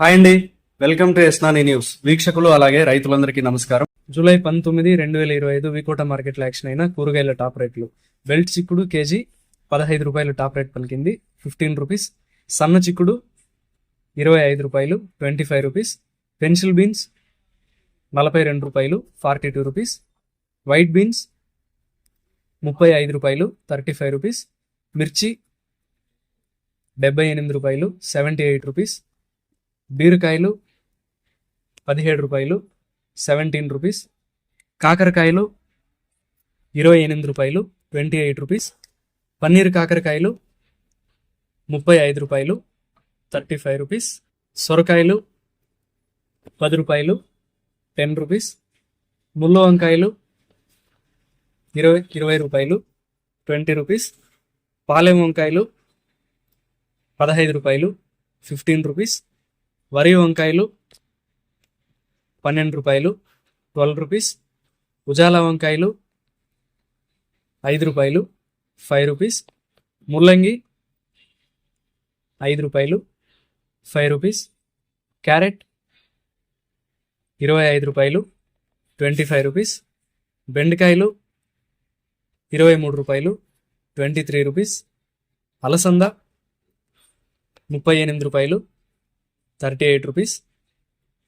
Hi అండి. Welcome to ఎస్నాని news. వీక్షకులు అలాగే రైతులందరికీ నమస్కారం. జూలై పంతొమ్మిది రెండు వేల ఇరవై ఐదు వికోట మార్కెట్లో యాక్షన్ అయిన కూరగాయల టాప్ రేట్లు. బెల్ట్ చిక్కుడు కేజీ పదహైదు రూపాయలు టాప్ రేట్ పలికింది. Fifteen rupees. సన్న చిక్కుడు ఇరవై ఐదు రూపాయలు twenty five rupees. Pencil beans నలభై రెండు రూపాయలు forty two rupees. White beans ముప్పై ఐదు రూపాయలు థర్టీ ఫైవ్ రూపీస్. మిర్చి డెబ్బై ఎనిమిది రూపాయలు సెవెంటీ ఎయిట్ రూపీస్. బీరకాయలు పదిహేడు రూపాయలు సెవెంటీన్ రూపీస్ కాకరకాయలు ఇరవై ఎనిమిది రూపాయలు ట్వంటీ ఎయిట్ రూపీస్ పన్నీర్ కాకరకాయలు ముప్పై ఐదు రూపాయలు థర్టీ ఫైవ్ రూపీస్ సొరకాయలు పది రూపాయలు టెన్ రూపీస్ ముళ్ళ వంకాయలు ఇరవై ఇరవై రూపాయలు ట్వంటీ రూపీస్ పాలెం వంకాయలు పదహైదు రూపాయలు ఫిఫ్టీన్ రూపీస్ వరి వంకాయలు పన్నెండు రూపాయలు ట్వెల్వ్ రూపీస్ ఉజాలా వంకాయలు ఐదు రూపాయలు ఫైవ్ రూపీస్ ముల్లంగి ఐదు రూపాయలు ఫైవ్ రూపీస్ క్యారెట్ ఇరవై ఐదు రూపాయలు ట్వంటీ ఫైవ్ రూపీస్ బెండకాయలు ఇరవై మూడు రూపాయలు ట్వంటీ త్రీ రూపీస్ అలసంద ముప్పై ఎనిమిది రూపాయలు థర్టీ ఎయిట్ రూపీస్.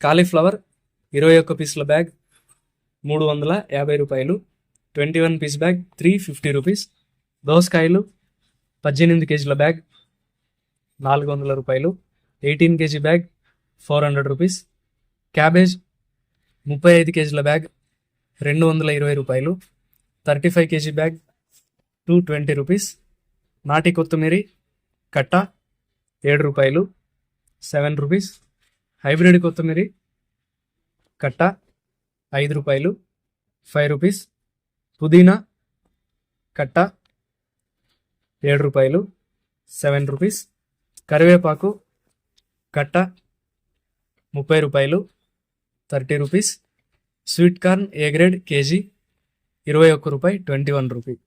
కాలీఫ్లవర్ ఇరవై ఒక్క పీసుల బ్యాగ్ మూడు వందల యాభై రూపాయలు. Twenty one piece bag three fifty rupees. దోసకాయలు పద్దెనిమిది కేజీల బ్యాగ్ నాలుగు వందల రూపాయలు. Eighteen K G bag four hundred rupees. Cabbage ముప్పై ఐదు కేజీల బ్యాగ్ రెండు వందల ఇరవై రూపాయలు. Thirty five K G bag two twenty rupees. నాటి కొత్తిమీరి కట్ట ఏడు రూపాయలు. Seven rupees. హైబ్రిడ్ కొత్తిమీర. కట్ట ఐదు రూపాయలు. Five rupees. పుదీనా కట్ట ఏడు రూపాయలు. Seven rupees. కరివేపాకు కట్ట ముప్పై రూపాయలు. Thirty rupees. Sweet corn A grade K G? ఇరవై ఒక్క రూపాయి ట్వంటీ వన్ రూపీ.